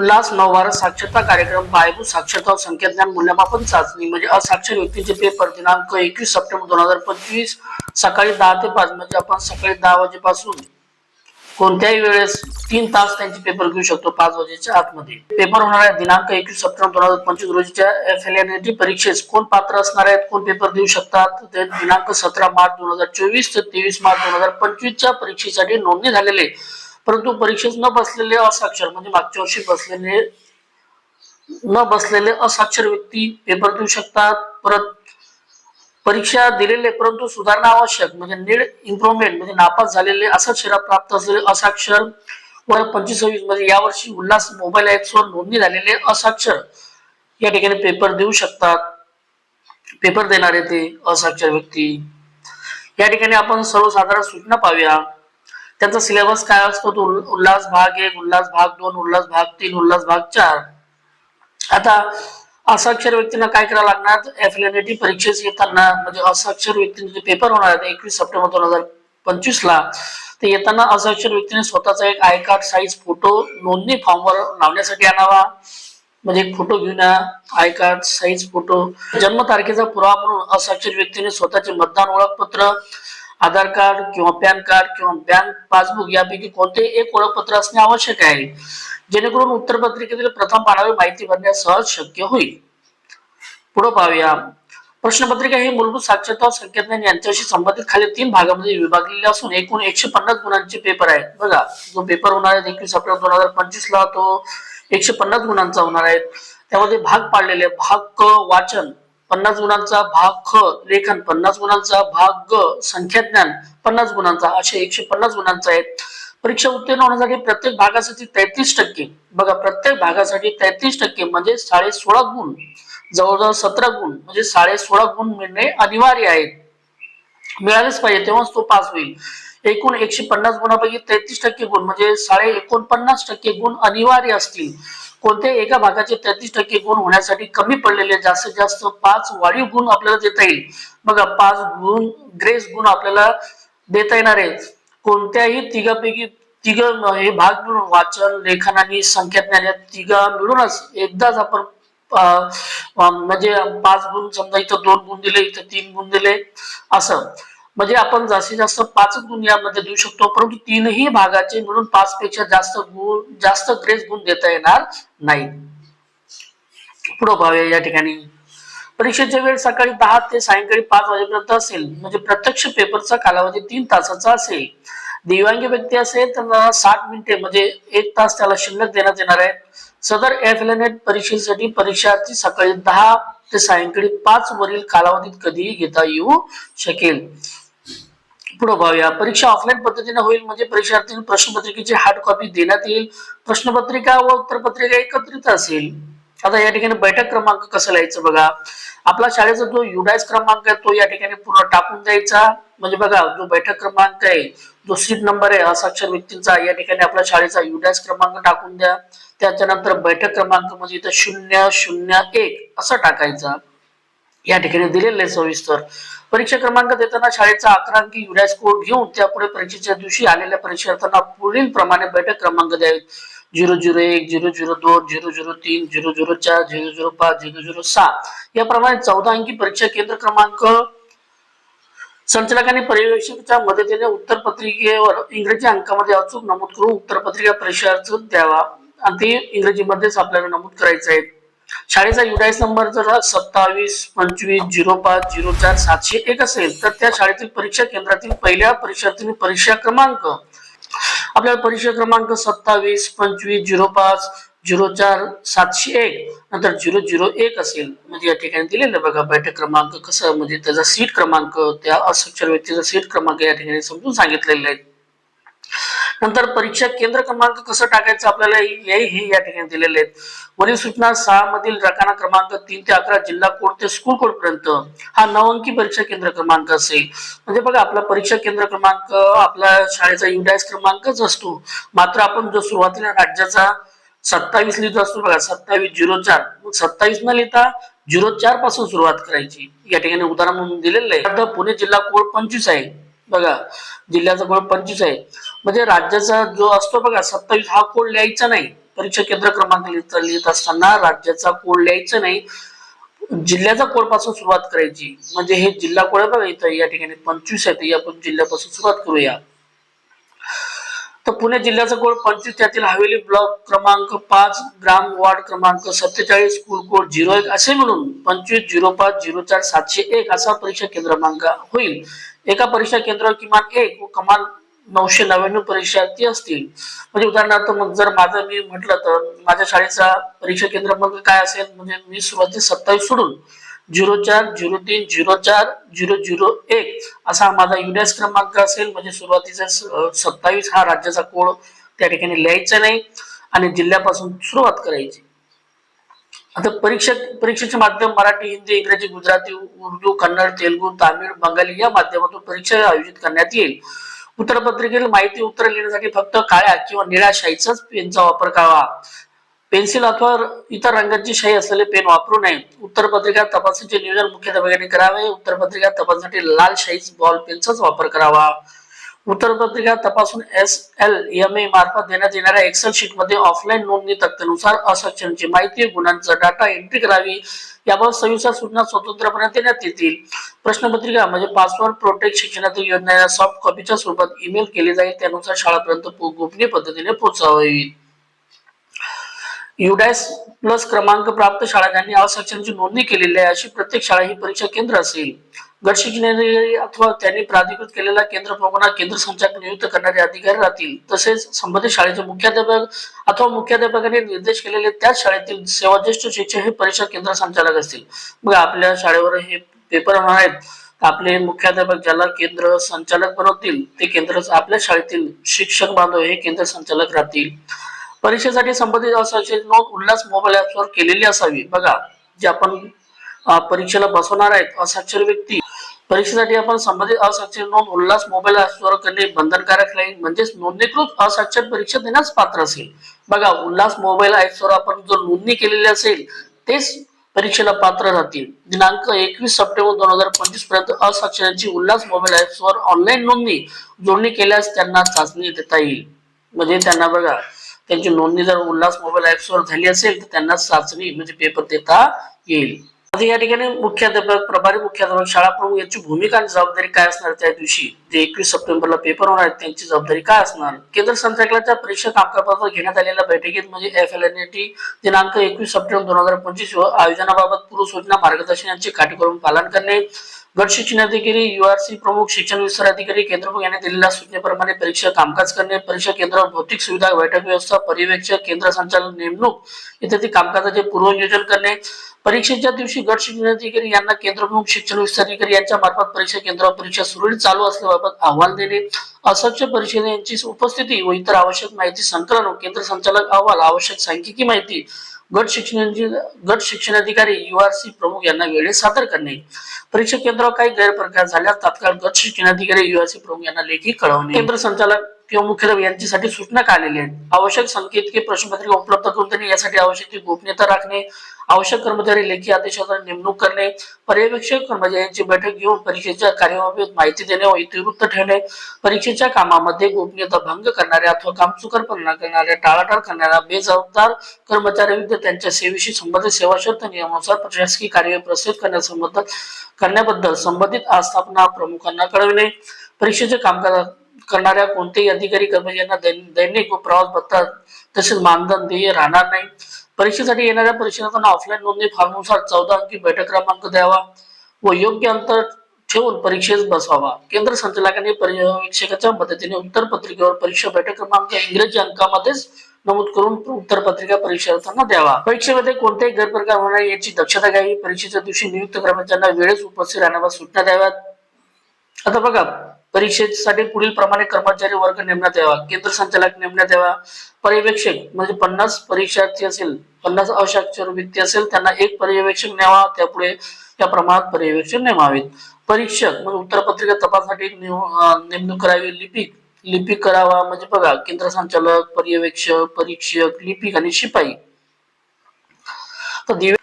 उल्हास नवभारत साक्षरता कार्यक्रम पायाभूत साक्षरता व संख्याज्ञान मूल्यमापन चाचणी म्हणजे असाक्षर व्यक्तीचे पेपर दिनांक एकवीस सप्टेंबर दोन हजार पंचवीस सकाळी दहा ते पाच म्हणजे आपण सकाळी दहा वाजेपासून कोणत्याही वेळेस तीन तास त्यांचे पेपर घेऊ शकतो पाच वाजेच्या आतमध्ये. पेपर होणार आहे दिनांक एकवीस सप्टेंबर दोन हजार पंचवीस रोजीच्या एफ एल एन टी परीक्षेस. कोण पात्र असणार आहेत कोण पेपर देऊ शकतात ते दिनांक सतरा मार्च दोन हजार चोवीस ते तेवीस मार्च दोन हजार पंचवीसच्या परीक्षेसाठी नोंदणी झालेले. परंतु परीक्षेत न बसलेले असाक्षर म्हणजे मागच्या वर्षी बसलेले न बसलेले असाक्षर व्यक्ती पेपर देऊ शकतात. परत परीक्षा दिलेले परंतु सुधारणा आवश्यक म्हणजे नीड इम्प्रुव्हमेंट म्हणजे नापास झालेले असाक्षर प्राप्त असलेले असाक्षर व पंचवीस सव्वीसमध्ये म्हणजे यावर्षी उल्हास मोबाईल ऍप्सवर नोंदणी झालेले असाक्षर या ठिकाणी पेपर देऊ शकतात. पेपर देणारे ते असाक्षर व्यक्ती. या ठिकाणी आपण सर्वसाधारण सूचना पाहूया. त्यांचा सिलेबस काय असतो? तो उल्हास भाग एक उल्हास भाग दोन उल्हास भाग तीन उल्हास भाग चार. आता असाक्षर व्यक्तींना काय करावं लागणार? एफएलएनटी परीक्षेस येताना म्हणजे असाक्षर व्यक्तींचे जे पेपर होणार आहेत एकवीस सप्टेंबर दोन हजार पंचवीस ला ते येताना असाक्षर व्यक्तीने स्वतःचा एक आय कार्ड साईज फोटो नोंदणी फॉर्मवर लावण्यासाठी आणावा. म्हणजे एक फोटो घेऊन या आय कार्ड साईज फोटो जन्म तारखेचा पुरावा म्हणून असाक्षर व्यक्तीने स्वतःचे मतदान ओळखपत्र आधार कार्ड किंवा पॅन कार्ड किंवा बँक पासबुक यापैकी कोणतेही एक ओळखपत्र असणे आवश्यक आहे. जेणेकरून उत्तरपत्रिकेतील प्रथम पानावर माहिती भरण्यास सहज शक्य होईल. पुढे पाहूया. प्रश्नपत्रिका ही मूलभूत साक्षरता संकेतज्ञान संख्याज्ञान यांच्याशी संबंधित खाली तीन भागामध्ये विभागलेले असून एकूण एकशे पन्नास गुणांचे पेपर आहेत. बघा जो पेपर होणार आहे एकवीस सप्टेंबर दोन हजार पंचवीस ला तो एकशे पन्नास गुणांचा होणार आहे. त्यामध्ये भाग पाडलेले भाग क वाचन पन्नास गुणांचा भाग ख लेखन पन्नास गुणांचा भाग ग संख्याज्ञान पन्नास गुणांचा असे एकशे पन्नास गुणांचा आहे परीक्षा उत्तीर्ण होण्यासाठी प्रत्येक भागासाठी तेहतीस टक्के. बघा प्रत्येक भागासाठी तेहतीस टक्के म्हणजे साडे सोळा गुण. जवळजवळ सतरा गुण म्हणजे साडे सोळा गुण मिळणे अनिवार्य आहे. मिळालेच पाहिजे तेव्हाच तो पास होईल. एकूण एकशे पन्नास गुणापैकी तेहतीस टक्के गुण म्हणजे साडे एकोणपन्नास टक्के गुण अनिवार्य असतील. कोणत्याही एका भागाचे तेहतीस टक्के गुण होण्यासाठी कमी पडलेले जास्तीत जास्त पाच वाढीव गुण आपल्याला देता येईल. बघा पाच गुण ग्रेस गुण आपल्याला देता येणार आहे कोणत्याही तिघापैकी तिघ हे भाग मिळून वाचन लेखन आणि संख्याज्ञान या तिघा मिळूनच एकदाच आपण म्हणजे पाच गुण समजा इथं दोन गुण दिले इथं तीन गुण दिले असं. म्हणजे आपण जास्तीत जास्त पाच गुण यामध्ये देऊ शकतो परंतु तीनही भागाचे मिळून पाच पेक्षा जास्त गुण जास्त ग्रेस गुण देता येणार नाही. पुढे भाव्या या ठिकाणी. परीक्षेच्या वेळ सकाळी दहा ते सायंकाळी पाच वाजेपर्यंत असेल म्हणजे प्रत्यक्ष पेपरचा कालावधी तीन तासाचा असेल. दिव्यांग व्यक्ती असेल तर साठ मिनिटे म्हणजे एक तास त्याला शिल्लक देण्यात येणार आहे. सदर एफ परीक्षेसाठी परीक्षार्थी सकाळी दहा ते सायंकाळी पाच वरील कालावधीत कधीही घेता येऊ शकेल. पुढे पाहूया परीक्षा ऑफलाईन पद्धतीने होईल म्हणजे परीक्षार्थी प्रश्नपत्रिकेची हार्ड कॉपी देण्यात येईल. प्रश्नपत्रिका व उत्तरपत्रिका एकत्रित असेल. आता या ठिकाणी बैठक क्रमांक कसा लिहायचं बघा. आपला शाळेचा जो युडायस क्रमांक आहे तो या ठिकाणी पूर्ण टाकून द्यायचा. म्हणजे बघा जो बैठक क्रमांक आहे जो सीट नंबर आहे असाक्षर व्यक्तींचा या ठिकाणी आपल्या शाळेचा युडायस क्रमांक टाकून द्या. त्याच्यानंतर बैठक क्रमांक म्हणजे इथं शून्य शून्य एक असं टाकायचा. या ठिकाणी दिलेलं आहे सविस्तर. परीक्षा क्रमांक देताना शाळेचा अकरा अंकी युडायस कोड घेऊन त्यापुढे परीक्षेच्या दिवशी आलेल्या परीक्षार्थ्यांना पुढील प्रमाणे बैठक क्रमांक द्यावेत. झिरो झिरो एक झिरो झिरो दोन झिरो झिरो तीन झिरो झिरो चार झिरो झिरो पाच झिरो झिरो सहा याप्रमाणे चौदा अंकी परीक्षा केंद्र क्रमांक संचालकांनी पर्यवेक्षकाच्या मदतीने उत्तर पत्रिकेवर इंग्रजी अंकामध्ये अचूक नमूद करून उत्तरपत्रिका परीक्षार्थ द्यावा. आणि ते इंग्रजीमध्येच आपल्याला नमूद करायचं आहे शाळेचा युडायस नंबर जर सत्तावीस पंचवीस झिरो पाच झिरो चार सातशे एक असेल तर त्या शाळेतील परीक्षा केंद्रातील पहिल्या परीक्षार्थी परीक्षा क्रमांक. आपल्याला परीक्षा क्रमांक सत्तावीस पंचवीस झिरो पाच झिरो चार सातशे एक नंतर झिरो झिरो एक असेल. म्हणजे या ठिकाणी दिलेलं बघा बैठक क्रमांक कसं म्हणजे त्याचा सीट क्रमांक त्या असाक्षर व्यक्तीचा सीट क्रमांक या ठिकाणी समजून सांगितलेला आहे. नंतर परीक्षा केंद्र क्रमांक कसं टाकायचं आपल्याला हे हे या ठिकाणी दिलेले आहेत. वरील सूचना सहा मधील रकाना क्रमांक तीन ते अकरा जिल्हा कोड ते स्कूल कोड पर्यंत. हा नऊ अंकी परीक्षा केंद्र क्रमांक असेल. म्हणजे बघा आपला परीक्षा केंद्र क्रमांक आपला शाळेचा युडायस क्रमांकच असतो. मात्र आपण जो सुरुवातीला राज्याचा सत्तावीस लिहितो असतो बघा सत्तावीस झिरो चार. सत्तावीस न लिहिता झिरो चारपासून सुरुवात करायची. या ठिकाणी उदाहरण म्हणून दिलेलं आहे. पुणे जिल्हा कोड पंचवीस आहे. बघा जिल्ह्याचा कोड पंचवीस आहे. म्हणजे राज्याचा जो असतो बघा सत्तावीस हा कोड लिहायचा नाही. परीक्षा केंद्र क्रमांक लिहित लिहित असताना राज्याचा कोड लिहायचा नाही. जिल्ह्याचा कोडपासून सुरुवात करायची? म्हणजे हे जिल्हा कोड बघा इथं या ठिकाणी पंचवीस आहे आपण जिल्ह्यापासून सुरुवात करूया. तर पुणे जिल्ह्याचा कोड पंचवीस त्यातील हवेली ब्लॉक क्रमांक पाच ग्राम वार्ड क्रमांक सत्तेचाळीस स्कूल कोड झिरो एक असे म्हणून पंचवीस झिरो पाच झिरो चार सातशे एक असा परीक्षा केंद्र क्रमांक होईल. एका परीक्षा केंद्रावर किमान एक व कमाल नऊशे नव्याण्णव परीक्षार्थी असतील. म्हणजे उदाहरणार्थ मग जर माझं मी म्हटलं तर माझ्या शाळेचा परीक्षा केंद्र मग काय असेल? म्हणजे मी सुरुवाती सत्तावीस सोडून झिरो चार झिरो तीन झिरो चार झिरो झिरो एक असा माझा युनियस क्रमांक असेल. म्हणजे सुरुवातीचा सत्तावीस हा राज्याचा कोड त्या ठिकाणी लिहायचा नाही आणि जिल्ह्यापासून सुरुवात करायची. आता परीक्षा परीक्षेचे माध्यम मराठी हिंदी इंग्रजी गुजराती उर्दू कन्नड तेलुगू तामिळ बंगाली या माध्यमातून परीक्षा आयोजित करण्यात येईल. उत्तरपत्रिकेतील माहिती उत्तर लिहिण्यासाठी फक्त काळ्या किंवा निळ्या शाईचाच पेनचा वापर करावा. पेन्सिल अथवा इतर रंगांची शाई असलेले पेन वापरू नये. उत्तरपत्रिका तपासणीचे नियोजन मुख्याध्यापकांनी करावे. उत्तरपत्रिका तपासण्यासाठी लाल शाईच बॉल पेनचाच वापर करावा. उत्तरपत्रिका तपासून एस एल एम ए मार्फत देण्यात येणाऱ्या एक्सेल शीटमध्ये ऑफलाईन नोंदणी तक्त्यानुसार असक्षमची माहिती गुणांचा डाटा एंट्री करावी याबाबत सविस्तर सूचना स्वतंत्रपणे देण्यात येतील. प्रश्नपत्रिका म्हणजे पासवर्ड प्रोटेक्ट शिक्षणातील योजना सॉफ्ट कॉपीच्या स्वरूपात ईमेल केली जाईल त्यानुसार शाळापर्यंत गोपनीय पद्धतीने पोहोचावी युडॅस प्लस क्रमांक प्राप्त शाळा ज्यांनी असाक्षरांची नोंदणी केलेली आहे अशी प्रत्येक शाळा ही परीक्षा केंद्र असेल. गट शिक्षणाधिकारी अथवा त्यांनी प्राधिकृत केलेला केंद्र प्रमुखांना केंद्र संचालक नियुक्त करणारे अधिकारी राहतील. तसेच संबंधित शाळेचे मुख्याध्यापक अथवा मुख्याध्यापकांनी निर्देश केलेले त्याच शाळेतील सेवाज्येष्ठ शिक्षक हे परीक्षा केंद्र संचालक असतील. मग आपल्या शाळेवर हे पेपर होणार आहेत. आपले मुख्याध्यापक ज्याला केंद्र संचालक बनवतील ते केंद्र आपल्या शाळेतील शिक्षक बांधव हे केंद्र संचालक राहतील. परीक्षेसाठी संबंधित असायचे नोंद उल्हास मोबाईल ऍपवर केलेली असावी. बघा जे आपण परीक्षेला बसवणार आहेत असाक्षर व्यक्ती परीक्षेसाठी आपण संबंधित असाक्षर नोंद उल्हास मोबाईल ऍपवर करणे बंधनकारक राहील म्हणजेच नोंदणीकृत असाक्षर परीक्षा देण्यास पात्र असेल. बघा उल्हास मोबाईल ऍपवर आपण जर नोंदणी केलेली असेल तेच परीक्षेला पात्र राहतील. दिनांक एकवीस सप्टेंबर दोन हजार पंचवीसपर्यंत असाक्षरांची उल्हास मोबाईल ऍप्सवर ऑनलाईन नोंदणी जोडणी केल्यास त्यांना चाचणी देता येईल. म्हणजे त्यांना बघा त्यांची नोंदणी जर उल्हास मोबाईल ऍप्सवर झाली असेल तर त्यांना चाचणी म्हणजे पेपर देता येईल. आता या ठिकाणी मुख्याध्यापक प्रभारी मुख्याध्यापक शाळा प्रमुख यांची भूमिका आणि जबाबदारी काय असणार त्या दिवशी? जे एकवीस सप्टेंबरला पेपर होणार आहेत त्यांची जबाबदारी काय असणार? केंद्र संचालकाच्या परीक्षा कामकाजाबाबत घेण्यात आलेल्या बैठकीत म्हणजे एफ एल एन टी दिनांक एकवीस सप्टेंबर दोन हजार पंचवीस व आयोजनाबाबत पूर्व सूचना मार्गदर्शन यांचे काटेकोरून पालन करणे गट शिक्षण अधिकारी युआरसी प्रमुख शिक्षण विस्तार अधिकारी केंद्र यांनी दिलेल्या सूचनेप्रमाणे परीक्षा कामकाज करणे परीक्षा केंद्र भौतिक सुविधा बैठक व्यवस्था पर्यवेक्षक केंद्र संचालन नेमणूक इत्यादी कामकाजाचे पूर्वनियोजन करणे. परीक्षेच्या दिवशी गट शिक्षण अधिकारी यांना केंद्रप्रमुख शिक्षण विस्तार अधिकारी यांच्या मार्फत परीक्षा केंद्रावर परीक्षा सुरळीत चालू असल्याबाबत अहवाल देणे. असक्ष परीक्षेने उपस्थिती व इतर आवश्यक माहिती संकलन केंद्र संचालक अहवाल आवश्यक सांख्यिकी माहिती गट शिक्षण गट शिक्षण अधिकारी युआरसी प्रमुख यांना वेळेत सादर करणे. परीक्षा केंद्रावर काही गैरप्रकार झाल्यास तात्काळ गट शिक्षण अधिकारी सी प्रमुख यांना लेखी कळवणे. केंद्र संचालक किंवा मुख्याध्यापक यांच्यासाठी सूचना काढलेली आहेत? आवश्यक संकेतके प्रश्नपत्रिका उपलब्ध करून देणे यासाठी आवश्यक ती गोपनीयता राखणे आवश्यक कर्मचारी लेखी आदेशाचा नेमणूक करणे पर्यवेक्षक कर्मचाऱ्यांची बैठक घेऊन परीक्षेच्या कार्याबाबत माहिती देणे व इतिवृत्त ठेवणे परीक्षेच्या कामामध्ये गोपनीयता भंग करणाऱ्या अथवा कामचुकारपणा करणाऱ्या टाळाटाळ करणाऱ्या बेजबाबदार कर्मचाऱ्यांविरुद्ध त्यांच्या सेवेशी संबंधित सेवा शर्त नियमानुसार प्रशासकीय कार्य प्रस्तुत करण्यासंबंध करण्याबद्दल संबंधित आस्थापना प्रमुखांना कळविणे परीक्षेचे कामकाजात करणाऱ्या कोणतेही अधिकारी कर्मचाऱ्यांना दैनिक व प्रवास भत्ता तसेच मानधन देय राहणार नाही. परीक्षेसाठी येणाऱ्या परीक्षार्थ्यांना ऑफलाईन नोंदणी फॉर्मनुसार चौदा अंकी बैठक क्रमांक द्यावा व योग्य अंतर ठेवून परीक्षेस बसवावा केंद्र संचालकांनी पर्यवेक्षकाच्या मदतीने उत्तर पत्रिकेवर परीक्षा बैठक क्रमांक इंग्रजी अंकामध्येच नमूद करून उत्तर पत्रिका परीक्षार्थ्यांना द्यावा. परीक्षेमध्ये कोणतेही गैरप्रकार होणार याची दक्षता घ्यावी. परीक्षेच्या दिवशी नियुक्त कर्मचाऱ्यांना वेळेस उपस्थित राहण्यावर सूचना द्याव्यात. आता बघा परीक्षेसाठी पुढील प्रमाणे कर्मचारी वर्ग नेमण्यात यावा. केंद्र संचालक नेमण्यात यावा. पर्यवेक्षक म्हणजे पन्नास परीक्षार्थी असेल पन्नास अशाक्षर व्यक्ती असेल त्यांना एक पर्यवेक्षक न्यावा. त्यापुढे त्या प्रमाणात पर्यवेक्षक नेमावेत. परीक्षक म्हणजे उत्तरपत्रिका तपासण्यासाठी नेमणूक करावी. लिपिक लिपिक करावा म्हणजे बघा केंद्र संचालक पर्यवेक्षक परीक्षक लिपिक आणि शिपाई. तर दिवे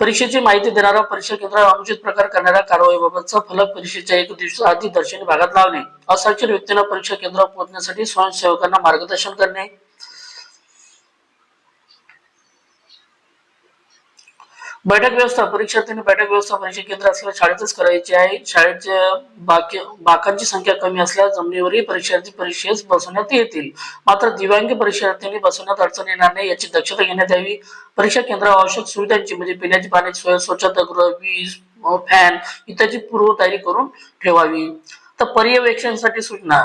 परीक्षेची माहिती देणारा परीक्षा केंद्रावर अनुचित प्रकार करणाऱ्या कारवाईबाबतचा फलक परीक्षेच्या एक दिवसा आधी दर्शनी भागात लावणे. असाक्षर व्यक्तींना परीक्षा केंद्रावर पोहोचण्यासाठी स्वयंसेवकांना मार्गदर्शन करणे. बैठक व्यवस्था परीक्षार्थींनी बैठक व्यवस्था परीक्षा केंद्र असल्यास शाळेतच करायची आहे. शाळेच्या बाकी बाकांची संख्या कमी असल्यास जमिनीवरही परीक्षार्थी परीक्षेस बसवण्यात येतील. मात्र दिव्यांग परीक्षार्थ्यांनी बसवण्यात अडचण येणार नाही याची दक्षता घेण्यात यावी. परीक्षा केंद्रावर आवश्यक सुविधांची म्हणजे पिण्याची पाण्याची सोय स्वच्छतागृह वीज फॅन इत्यादी पूर्वतयारी करून ठेवावी. तर पर्यवेक्षणासाठी सूचना.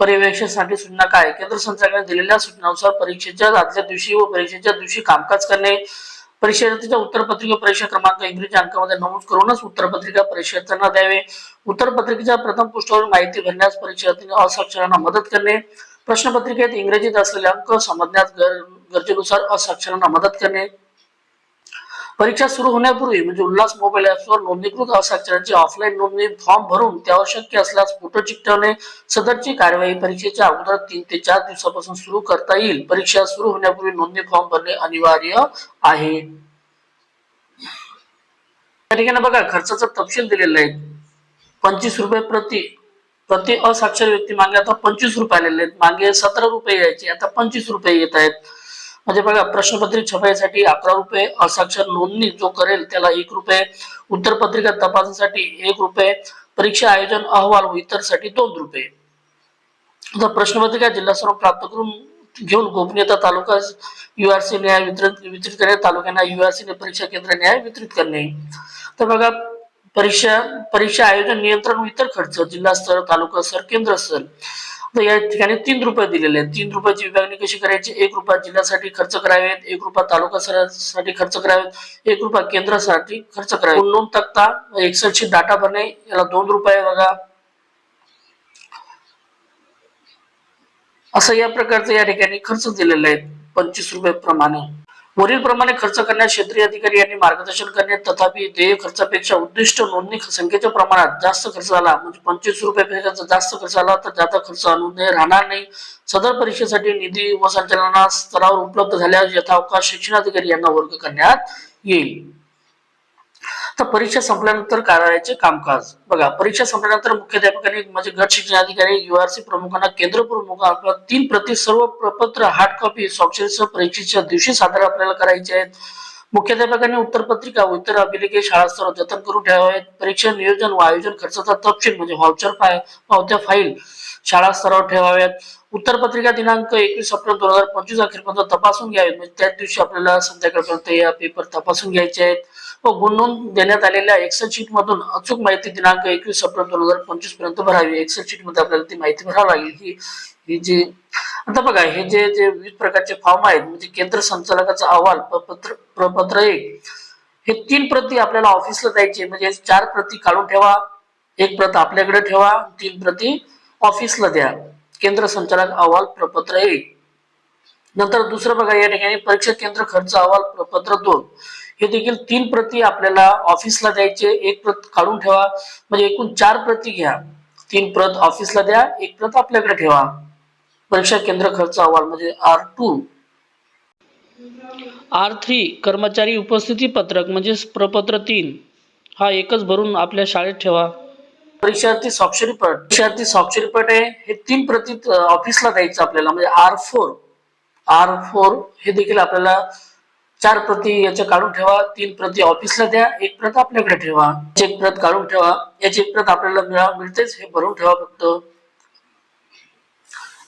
पर्यवेक्षणासाठी सूचना काय? केंद्र सरकारने दिलेल्या सूचनानुसार परीक्षेच्या आदल्या दिवशी व परीक्षेच्या दिवशी कामकाज करणे परिषदेच्या उत्तरपत्रिका परीक्षा क्रमांक इंग्रजी अंकामध्ये नमूद करूनच उत्तरपत्रिका परीक्षार्थ्यांना द्यावे. उत्तरपत्रिकेच्या प्रथम पृष्ठावर माहिती भरण्यास परीक्षार्थींना असाक्षरांना मदत करणे. प्रश्नपत्रिकेत इंग्रजीत असलेले अंक समजण्यास गर- गरजेनुसार असाक्षरांना मदत करणे. परीक्षा सुरू होण्यापूर्वी म्हणजे उल्हास मोबाईल ऍप्सवर नोंदणीकृत असाक्षरांची ऑफलाईन नोंदणी फॉर्म भरून त्यावर शक्य असल्यास फोटो चिकटवणे सदरची कार्यवाही परीक्षेच्या अगोदर तीन ते चार दिवसापासून सुरू करता येईल. परीक्षा सुरू होण्यापूर्वी नोंदणी फॉर्म भरणे अनिवार्य आहे. या ठिकाणी बघा खर्चाचा तपशील दिलेला आहे. पंचवीस रुपये प्रति प्रति असाक्षर व्यक्ती मागे आता पंचवीस रुपये आलेले आहेत. मागे सतरा रुपये यायचे आता पंचवीस रुपये येत आहेत. म्हणजे बघा प्रश्नपत्रिक छपाईसाठी अकरा रुपये असाक्षर नोंदणी जो करेल त्याला एक रुपये उत्तरपत्रिका तपासासाठी एक रुपये परीक्षा आयोजन अहवाल व इतरसाठी दोन रुपये. तर प्रश्नपत्रिका जिल्हा सर्व प्राप्त करून घेऊन गोपनीयता तालुका युआरसी न्याय वितरित वितरित करणे तालुक्यांना युआरसी परीक्षा केंद्र न्याय वितरित करणे. तर बघा परीक्षा परीक्षा आयोजन नियंत्रण व इतर खर्च जिल्हा स्तर तालुका स्तर केंद्र स्तर. तर या ठिकाणी तीन रुपये दिलेले आहेत. तीन रुपयाची विभागणी कशी करायची? एक रुपया जिल्ह्यासाठी खर्च करावेत एक रुपया तालुका साठी खर्च करावेत एक रुपया केंद्रासाठी खर्च करावे नोंद तक्ता एक्सेलची डाटा भरणे याला दोन रुपये बघा. असं या प्रकारचे या ठिकाणी खर्च दिलेले आहेत पंचवीस रुपये प्रमाणे. वरील प्रमाणे खर्च करण्यास क्षेत्रीय अधिकारी यांनी मार्गदर्शन करणे तथापि देय खर्चापेक्षा उद्दिष्ट नोंदणी संख्येच्या प्रमाणात जास्त खर्च झाला. म्हणजे पंचवीस रुपयापेक्षा जर जास्त खर्च आला तर जादा खर्च अनुदय राहणार नाही. सदर परीक्षेसाठी निधी व संचालना स्तरावर उपलब्ध झाल्यास यथावकाश शिक्षणाधिकारी यांना वर्ग करण्यात येईल. तर परीक्षा संपल्यानंतर कार्यालयाचे कामकाज. बघा परीक्षा संपल्यानंतर मुख्याध्यापकांनी म्हणजे गट शिक्षणाधिकारी युआरसी प्रमुखांना केंद्र प्रमुखांना तीन प्रति सर्व प्रपत्र हार्ड कॉपी स्वाक्षरीसह परीक्षेच्या दिवशी सादर आपल्याला करायचे आहेत. मुख्याध्यापकांनी उत्तरपत्रिका व इतर अभिलेखे शाळा स्तरावर जतन करून ठेवावेत परीक्षा नियोजन व आयोजन खर्चाचा तपशील म्हणजे व्हाउचर फाय पावत्या फाईल शाळा स्तरावर ठेवाव्यात उत्तरपत्रिका दिनांक एकवीस सप्टेंबर दोन हजार पंचवीस अखेरपर्यंत तपासून घ्यावेत म्हणजे त्याच दिवशी आपल्याला संध्याकाळपर्यंत या पेपर तपासून घ्यायचे आहेत. व गुणनोंद देण्यात आलेल्या एक्सेल शीट मधून अचूक माहिती दिनांक एकवीस सप्टेंबर दोन हजार पंचवीसपर्यंत भरावी. एक्सेल शीटमध्ये आपल्याला ती माहिती भरावी लागेल. ही ही जी आता बघा हे जे जे विविध प्रकारचे फॉर्म आहेत म्हणजे केंद्र संचालकाचा अहवाल प्रपत्र प्रपत्र एक हे तीन प्रती आपल्याला ऑफिसला द्यायचे. म्हणजे चार प्रती काढून ठेवा एक प्रत आपल्याकडे ठेवा तीन प्रती ऑफिसला द्या. केंद्र संचालक अहवाल प्रपत्र एक. नंतर दुसरं बघा या ठिकाणी परीक्षा केंद्र खर्च अहवाल प्रपत्र दोन. हे देखील तीन प्रती आपल्याला ऑफिसला द्यायचे. एक प्रत काढून ठेवा. म्हणजे एकूण चार प्रती घ्या. तीन प्रत ऑफिसला द्या. एक प्रत आपल्याकडे ठेवा. परीक्षा केंद्र खर्च अहवाल म्हणजे आर टू. आर थ्री कर्मचारी उपस्थिती पत्रक म्हणजे प्रपत्र तीन. हा एकच भरून आपल्या शाळेत ठेवा. परीक्षार्थी स्वाक्षरी पट. परीक्षार्थी स्वाक्षरी पट आहे. हे तीन प्रती ऑफिसला द्यायचं आपल्याला. म्हणजे आर फोर. आर फोर हे देखील आपल्याला चार प्रती याच्या काढून ठेवा तीन प्रती ऑफिसला द्या एक प्रत आपल्याकडे ठेवा. एक प्रत काढून ठेवा याची एक प्रत आपल्याला मिळा मिळतेच हे भरून ठेवा फक्त.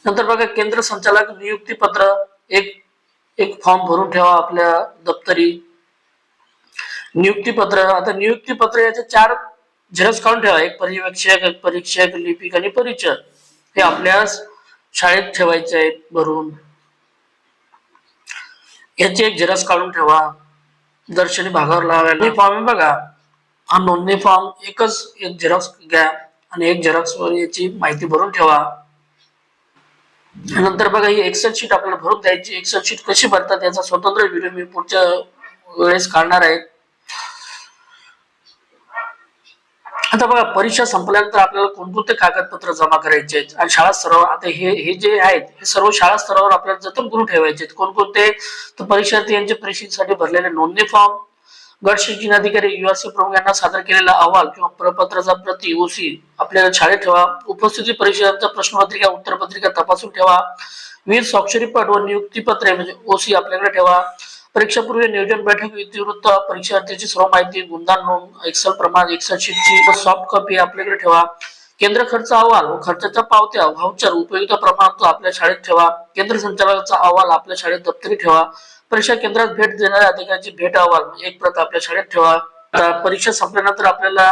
नंतर बघा केंद्र संचालक नियुक्ती पत्र एक एक फॉर्म भरून ठेवा आपल्या दप्तरी. नियुक्ती पत्र आता नियुक्ती पत्र याचे चार झेरॉक्स काढून ठेवा. एक पर्यवेक्षक एक परीक्षक लिपिक आणि परिचय. हे आपल्या शाळेत ठेवायचे आहेत भरून. याची एक झेरॉक्स काढून ठेवा. दर्शनी भागावर लावायला. फॉर्म आहे बघा. हा नोंदणी फॉर्म एकच एक झेरॉक्स घ्या आणि एक झेरॉक्स वर याची माहिती भरून ठेवा. नंतर बघा ही एक्सेल शीट आपल्याला भरून द्यायची. एक्सेल शीट कशी भरतात याचा स्वतंत्र व्हिडिओ मी पुढच्या वेळेस काढणार आहे. आता बघा परीक्षा संपल्यानंतर आपल्याला कोणकोणते कागदपत्र जमा करायचे आहेत? आणि शाळा स्तरावर आता हे हे जे आहेत हे सर्व शाळा स्तरावर आपल्याला जतन करून ठेवायचे आहेत. कोणकोणते? तर परीक्षार्थी यांच्या परीक्षेसाठी भरलेले नोंदणी फॉर्म गट शिक्षण अधिकारी युआरसी प्रमुख यांना सादर केलेला अहवाल किंवा प्रपत्राचा प्रती ओसी आपल्याला शाळेत ठेवा. उपस्थिती परीक्षांचा प्रश्नपत्रिका उत्तरपत्रिका तपासून ठेवा. वीर स्वाक्षरीपट व नियुक्तीपत्रे म्हणजे ओसी आपल्याकडे ठेवा. परीक्षापूर्वी नियोजन बैठक विधिवृत्त परीक्षार्थीची सर्व माहिती गुणदान नोंद एक्सेल प्रमाण एक्सेल शीटची सॉफ्ट कॉपी आपल्याकडे ठेवा. केंद्र खर्च अहवाल व खर्चाच्या पावत्या व्हाउचर उपयुक्त प्रमाणपत्र आपल्या शाळेत ठेवा. केंद्र संचालकाचा अहवाल आपल्या शाळेत दप्तरी ठेवा. परीक्षा केंद्रात भेट देणाऱ्या अधिकाऱ्याची भेट अहवाल म्हणजे एक प्रत आपल्या शाळेत ठेवा. परीक्षा संपल्यानंतर आपल्याला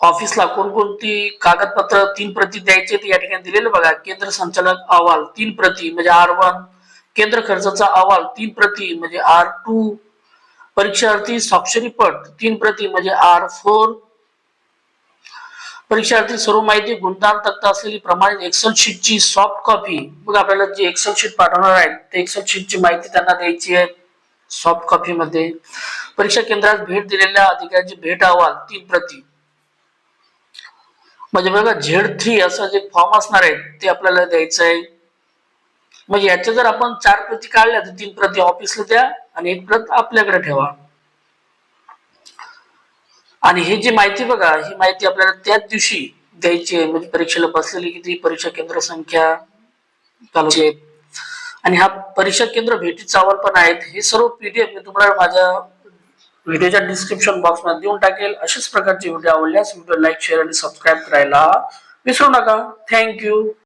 ऑफिसला कोणकोणती कागदपत्र तीन प्रती द्यायचे ते या ठिकाणी दिलेले बघा. केंद्र संचालक अहवाल तीन प्रती म्हणजे आर वन केंद्र खर्चाचा अहवाल तीन प्रती म्हणजे आर टू परीक्षार्थी साक्षरीपट तीन प्रती म्हणजे आर फोर परीक्षार्थी सर्व माहिती गुणदान तक्ता असलेली प्रमाणित एक्सेल शीटची सॉफ्ट कॉपी बघा आपल्याला जी एक्सेल शीट पाठवणार आहे ते एक्सेल शीटची माहिती त्यांना द्यायची आहे सॉफ्ट कॉपीमध्ये परीक्षा केंद्रात भेट दिलेल्या अधिकाऱ्याची भेट अहवाल तीन प्रती. म्हणजे बघा झेड थ्री असं जे फॉर्म असणार आहे ते आपल्याला द्यायचं आहे. म्हणजे मग याच्या जर आपण चार प्रती काढल्या तर तीन प्रती ऑफिसला द्या आणि एक प्रत आपल्याकडे ठेवा. आणि ही जी माहिती बघा ही माहिती आपल्याला त्याच दिवशी द्यायची आहे. म्हणजे परीक्षेला बसलेली किती? परीक्षा केंद्र संख्या तालुके. आणि हा परीक्षा केंद्र भेटीचा अहवाल पण आहेत. हे सर्व पीडीएफ मी तुम्हाला माझ्या व्हिडिओच्या डिस्क्रिप्शन बॉक्समध्ये देऊन टाकेल. अशाच प्रकारचे व्हिडिओ आवडल्यास व्हिडिओ लाईक शेअर आणि सबस्क्राईब करायला विसरू नका. थँक्यू